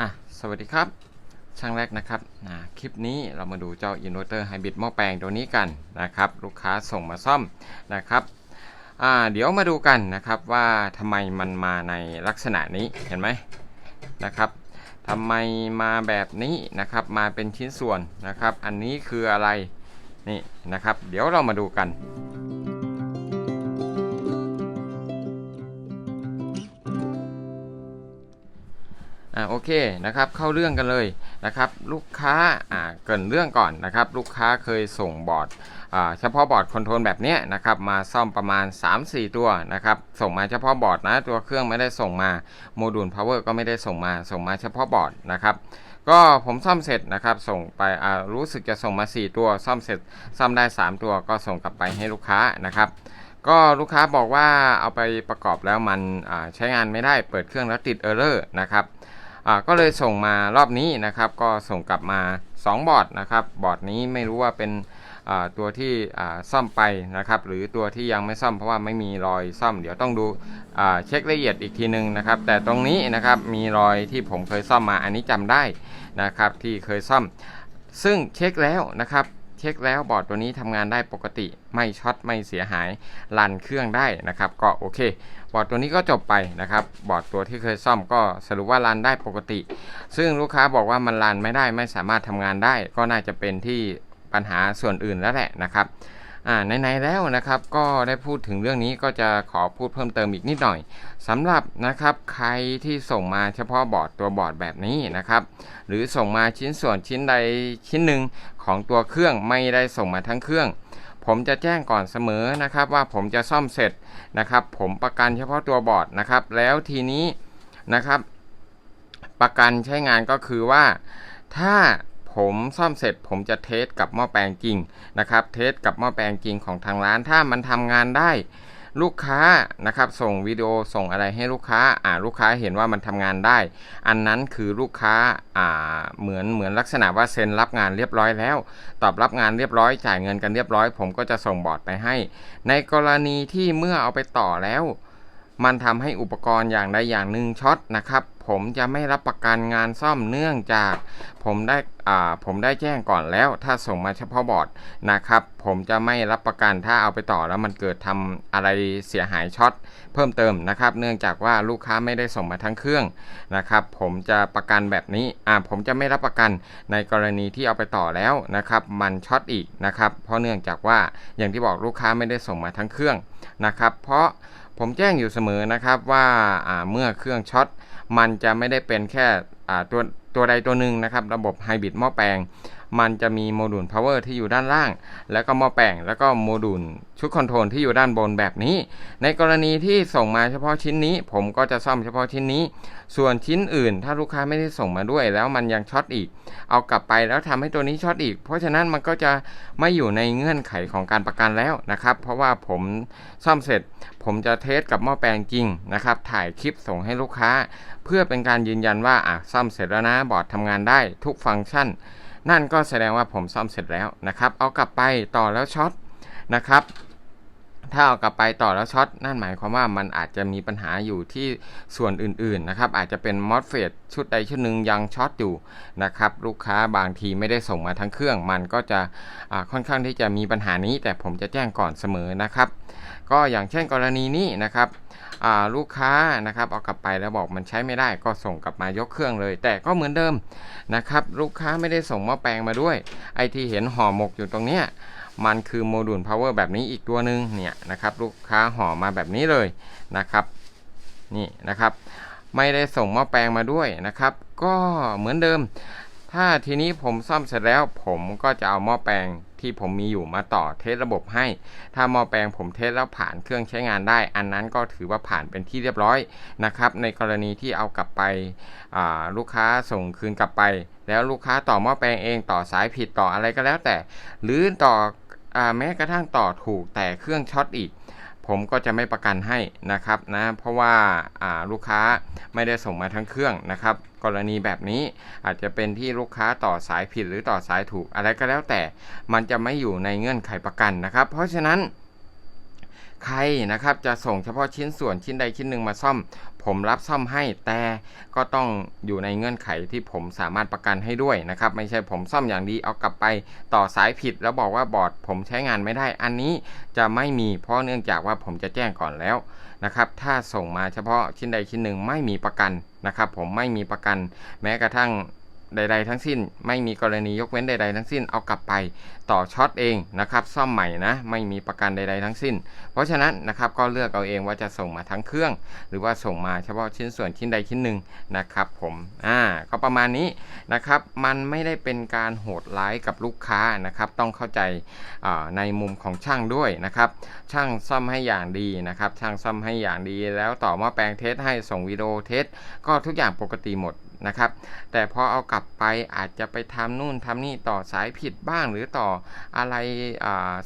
อะสวัสดีครับ ช่างแรกนะครับอ่าคลิปนี้เรามาดูเจ้า Inverter Hybrid หม้อแปลงตัวนี้กันนะครับ ลูกค้าส่งมาซ่อมนะครับอ่าเดี๋ยวมาดูกันนะครับว่าทำไมมันมาในลักษณะนี้เห็นไหมนะครับทำไมมาแบบนี้นะครับมาเป็นชิ้นส่วนนะครับ อันนี้คืออะไรนี่นะครับ เดี๋ยวเรามาดูกัน อ่าโอเคนะครับเข้าเรื่องกันเลยนะครับลูกค้าอ่าเกินเรื่องก่อนนะครับลูกค้าเคยส่งบอร์ดอ่าเฉพาะบอร์ดคอนโทรลแบบเนี้ยนะครับมาซ่อมประมาณ 3-4 ตัวนะครับส่งมาเฉพาะบอร์ดนะ ตัวเครื่องไม่ได้ส่งมาโมดูลพาวเวอร์ก็ไม่ได้ส่งมาส่งมาเฉพาะบอร์ดนะครับก็ผมซ่อมเสร็จนะครับส่งไปอ่ารู้สึกจะส่งมา 4 ตัวซ่อมเสร็จซ่อมได้ 3 ตัวก็ส่งกลับไปให้ลูกค้านะครับก็ลูกค้าบอกว่าเอาไปประกอบแล้วมันใช้งานไม่ได้เปิดเครื่องแล้วติดเออร์เลอร์นะครับ ก็เลยส่งมารอบนี้นะครับ ก็ส่งกลับมา 2 บอร์ดนะครับ บอร์ดนี้ไม่รู้ว่าเป็นตัวที่ซ่อมไปนะครับ หรือตัวที่ยังไม่ซ่อมเพราะว่าไม่มีรอยซ่อม เดี๋ยวต้องดูเช็คละเอียดอีกทีนึงนะครับ แต่ตรงนี้นะครับมีรอยที่ผมเคยซ่อมมาอันนี้จำได้นะครับที่เคยซ่อม ซึ่งเช็คแล้วนะครับ เช็คแล้วบอร์ดตัวนี้ทำงานได้ปกติไม่ช็อตไม่เสียหายรันเครื่องได้นะครับ ก็โอเค บอร์ดตัวนี้ก็จบไปนะครับ บอร์ดตัวที่เคยซ่อมก็สรุปว่ารันได้ปกติ ซึ่งลูกค้าบอกว่ามันรันไม่ได้ไม่สามารถทำงานได้ ก็น่าจะเป็นที่ปัญหาส่วนอื่นแล้วแหละนะครับ อ่าในๆแล้วนะครับก็ได้พูดถึงเรื่องนี้ก็จะขอพูดเพิ่มเติมอีกนิดหน่อยสำหรับนะครับใครที่ส่งมาเฉพาะบอร์ดตัวบอร์ดแบบนี้นะครับ หรือส่งมาชิ้นส่วนชิ้นใดชิ้นหนึ่งของตัวเครื่องไม่ได้ส่งมาทั้งเครื่อง ผมจะแจ้งก่อนเสมอนะครับว่าผมจะซ่อมเสร็จนะครับ ผมประกันเฉพาะตัวบอร์ดนะครับ แล้วทีนี้นะครับ ประกันใช้งานก็คือว่าถ้า ผมซ่อมเสร็จผมจะเทสกับหม้อแปลงจริงนะครับ เทสกับหม้อแปลงจริงของทางร้านถ้ามันทำงานได้ลูกค้านะครับส่งวิดีโอส่งอะไรให้ลูกค้าอ่าลูกค้าเห็นว่ามันทำงานได้ อันนั้นคือลูกค้าอ่าเหมือนเหมือนลักษณะว่าเซ็นรับงานเรียบร้อยแล้ว ตอบรับงานเรียบร้อยจ่ายเงินกันเรียบร้อย ผมก็จะส่งบอร์ดไปให้ ในกรณีที่เมื่อเอาไปต่อแล้ว มันทำให้อุปกรณ์อย่างใดอย่างหนึ่งช็อตนะครับ ผมจะไม่รับประกันงานซ่อมเนื่องจาก ผมได้อ่าผมได้แจ้งก่อนแล้ว ถ้าส่งมาเฉพาะบอร์ดนะครับ ผมจะไม่รับประกันถ้าเอาไปต่อแล้วมันเกิดทำอะไรเสียหายช็อตเพิ่มเติมนะครับ เนื่องจากว่าลูกค้าไม่ได้ส่งมาทั้งเครื่องนะครับ ผมจะประกันแบบนี้อ่าผมจะไม่รับประกันในกรณีที่เอาไปต่อแล้วนะครับ มันช็อตอีกนะครับ เพราะเนื่องจากว่าอย่างที่บอกลูกค้าไม่ได้ส่งมาทั้งเครื่องนะครับ เพราะผมแจ้งอยู่เสมอนะครับว่าเมื่อเครื่องช็อต มันจะไม่ได้เป็นแค่ตัวตัวใดตัวหนึ่งนะครับ ระบบไฮบริดหม้อแปลงมันจะมีโมดูล power ที่อยู่ด้านล่าง แล้วก็หม้อแปลงแล้วก็โมดูลชุดคอนโทรลที่อยู่ด้านบนแบบนี้ ในกรณีที่ส่งมาเฉพาะชิ้นนี้ ผมก็จะซ่อมเฉพาะชิ้นนี้ ส่วนชิ้นอื่น ถ้าลูกค้าไม่ได้ส่งมาด้วย แล้วมันยังช็อตอีก เอากลับไปแล้วทำให้ตัวนี้ช็อตอีก เพราะฉะนั้นมันก็จะไม่อยู่ในเงื่อนไขของการประกันแล้วนะครับ เพราะว่าผมซ่อมเสร็จ ผมจะเทสกับหม้อแปลงจริงนะครับถ่ายคลิปส่งให้ลูกค้า เพื่อเป็นการยืนยันว่าอะซ่อมเสร็จแล้วนะบอร์ดทำงานได้ทุกฟังก์ชัน นั่นก็แสดงว่าผมซ่อมเสร็จแล้วนะครับ เอากลับไปต่อแล้วช็อตนะครับ ถ้าเอากลับไปต่อแล้วช็อตนั่นหมายความว่ามันอาจจะมีปัญหาอยู่ที่ส่วนอื่นๆนะครับ อาจจะเป็นมอสเฟตชุดใดชุดหนึ่งยังช็อตอยู่นะครับ ลูกค้าบางทีไม่ได้ส่งมาทั้งเครื่อง มันก็จะค่อนข้างที่จะมีปัญหานี้ แต่ผมจะแจ้งก่อนเสมอนะครับ ก็อย่างเช่นกรณีนี้นะครับลูกค้านะครับเอากลับไปแล้วบอกมันใช้ไม่ได้ก็ส่งกลับมายกเครื่องเลย แต่ก็เหมือนเดิมนะครับลูกค้าไม่ได้ส่งหม้อแปลงมาด้วยไอที่เห็นห่อหมกอยู่ตรงเนี้ยมันคือโมดูล power แบบนี้อีกตัวหนึ่งเนี่ยนะครับลูกค้าห่อมาแบบนี้เลยนะครับนี่นะครับ ไม่ได้ส่งหม้อแปลงมาด้วยนะครับ ก็เหมือนเดิม ถ้าทีนี้ผมซ่อมเสร็จแล้ว ผมก็จะเอาหม้อแปลงที่ผมมีอยู่มาต่อเทสระบบให้ ถ้าหม้อแปลงผมเทสแล้วผ่านเครื่องใช้งานได้ อันนั้นก็ถือว่าผ่านเป็นที่เรียบร้อยนะครับ ในกรณีที่เอากลับไปลูกค้าส่งคืนกลับไป แล้วลูกค้าต่อหม้อแปลงเองต่อสายผิดต่ออะไรก็แล้วแต่ หรือต่ออแม้กระทั่งต่อถูกแต่เครื่องช็อตอีก ผมก็จะไม่ประกันให้นะครับนะเพราะว่าาลูกค้าไม่ได้ส่งมาทั้งเครื่องนะครับ กรณีแบบนี้อาจจะเป็นที่ลูกค้าต่อสายผิดหรือต่อสายถูกอะไรก็แล้วแต่ มันจะไม่อยู่ในเงื่อนไขประกันนะครับ เพราะฉะนั้น ใครนะครับจะส่งเฉพาะชิ้นส่วนชิ้นใดชิ้นหนึ่งมาซ่อม ผมรับซ่อมให้แต่ก็ต้องอยู่ในเงื่อนไขที่ผมสามารถประกันให้ด้วยนะครับ ไม่ใช่ผมซ่อมอย่างดีเอากลับไปต่อสายผิด แล้วบอกว่าบอร์ดผมใช้งานไม่ได้ อันนี้จะไม่มีเพราะเนื่องจากว่าผมจะแจ้งก่อนแล้วนะครับถ้าส่งมาเฉพาะชิ้นใดชิ้นหนึ่งไม่มีประกันนะครับ ผมไม่มีประกัน แม้กระทั่ง ใด ๆ ทั้งสิ้น ไม่มีกรณียกเว้นใด ๆ ทั้งสิ้นเอากลับไปต่อช็อตเองนะครับซ่อมใหม่นะไม่มีประกันใด ๆ ทั้งสิ้น เพราะฉะนั้นนะครับก็เลือกเอาเองว่าจะส่งมาทั้งเครื่อง หรือว่าส่งมาเฉพาะชิ้นส่วนชิ้นใดชิ้นหนึ่งนะครับผมอ่าก็ประมาณนี้นะครับมันไม่ได้เป็นการโหดร้ายกับลูกค้านะครับต้องเข้าใจในมุมของช่างด้วยนะครับช่างซ่อมให้อย่างดีนะครับช่างซ่อมให้อย่างดี แล้วต่อหมาแปลงเทสให้ส่งวิดีโอเทสก็ทุกอย่างปกติหมด นะครับ แต่พอเอากลับไปอาจจะไปทำนู่นทำนี่ต่อสายผิดบ้างหรือต่ออะไร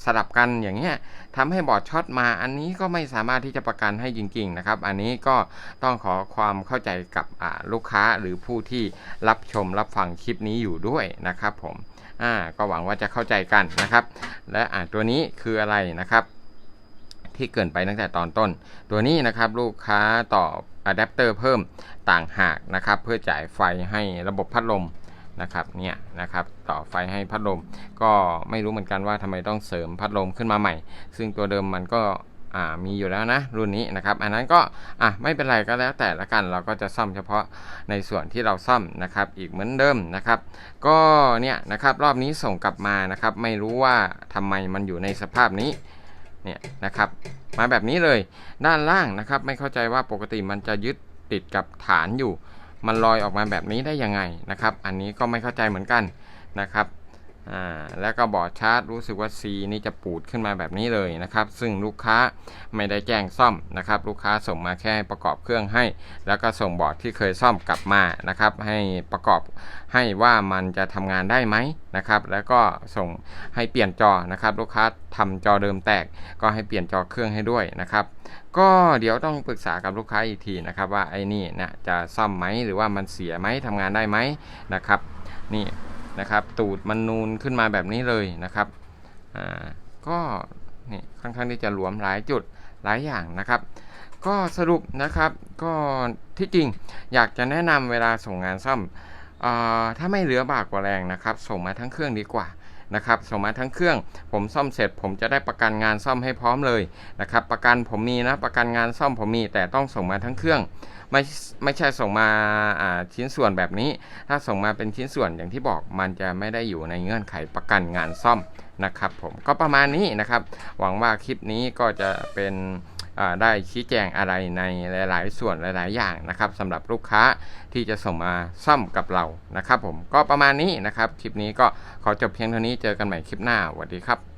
สลับกันอย่างเงี้ยทำให้บอร์ดช็อตมา อันนี้ก็ไม่สามารถที่จะประกันให้จริง ๆ นะครับ อันนี้ก็ต้องขอความเข้าใจกับลูกค้าหรือผู้ที่รับชมรับฟังคลิปนี้อยู่ด้วยนะครับผมอ่าก็หวังว่าจะเข้าใจกันนะครับ และตัวนี้คืออะไรนะครับ ที่เกินไปตั้งแต่ตอนต้น ตัวนี้นะครับลูกค้าต่ออะแดปเตอร์เพิ่มต่างหากนะครับ เพื่อจ่ายไฟให้ระบบพัดลมนะครับเนี่ยนะครับต่อไฟให้พัดลม ก็ไม่รู้เหมือนกันว่าทำไมต้องเสริมพัดลมขึ้นมาใหม่ ซึ่งตัวเดิมมันก็มีอยู่แล้วนะรุ่นนี้นะครับ อันนั้นก็อะไม่เป็นไรก็แล้วแต่ละกัน เราก็จะซ่อมเฉพาะในส่วนที่เราซ่อมนะครับ อีกเหมือนเดิมนะครับ ก็เนี่ยนะครับรอบนี้ส่งกลับมานะครับ ไม่รู้ว่าทำไมมันอยู่ในสภาพนี้ เนี่ยนะครับ มาแบบนี้เลยด้านล่างนะครับ ไม่เข้าใจว่าปกติมันจะยึดติดกับฐานอยู่ มันลอยออกมาแบบนี้ได้ยังไงนะครับ อันนี้ก็ไม่เข้าใจเหมือนกันนะครับ อ่าแล้วก็บอร์ดชาร์จรู้สึกว่า C นี่จะปูดขึ้นมาแบบนี้เลยนะครับ ซึ่งลูกค้าไม่ได้แจ้งซ่อมนะครับ ลูกค้าส่งมาแค่ประกอบเครื่องให้ แล้วก็ส่งบอร์ดที่เคยซ่อมกลับมานะครับ ให้ประกอบให้ว่ามันจะทำงานได้ไหมนะครับ แล้วก็ส่งให้เปลี่ยนจอนะครับ ลูกค้าทำจอเดิมแตก ก็ให้เปลี่ยนจอเครื่องให้ด้วยนะครับ ก็เดี๋ยวต้องปรึกษากับลูกค้าอีกทีนะครับ ว่าไอ้นี่นะจะซ่อมไหมหรือว่ามันเสียไหมทำงานได้ไหมนะครับ นี่ นะครับตูดมันนูนขึ้นมาแบบนี้เลยนะครับอ่าก็นี่ค่อนข้างที่จะหลวมหลายจุดหลายอย่างนะครับ ก็สรุปนะครับก็ที่จริงอยากจะแนะนำเวลาส่งงานซ่อมอาถ้าไม่เหลือบากกว่าแรงนะครับ ส่งมาทั้งเครื่องดีกว่า นะครับส่งมาทั้งเครื่อง ผมซ่อมเสร็จ ผมจะได้ประกันงานซ่อมให้พร้อมเลยนะครับประกันผมมีนะประกันงานซ่อมผมมีแต่ต้องส่งมาทั้งเครื่องไม่ไม่ใช่ส่งมาชิ้นส่วนแบบนี้ ถ้าส่งมาเป็นชิ้นส่วนอย่างที่บอกมันจะไม่ได้อยู่ในเงื่อนไขประกันงานซ่อมนะครับผมก็ประมาณนี้นะครับ หวังว่าคลิปนี้ก็จะเป็น ได้ชี้แจงอะไรในหลาย ๆ ส่วนหลาย ๆ อย่างนะครับสำหรับลูกค้าที่จะส่งมาซ่อมกับเรานะครับ ผมก็ประมาณนี้นะครับคลิปนี้ก็ขอจบเพียงเท่านี้เจอกันใหม่คลิปหน้าสวัสดีครับ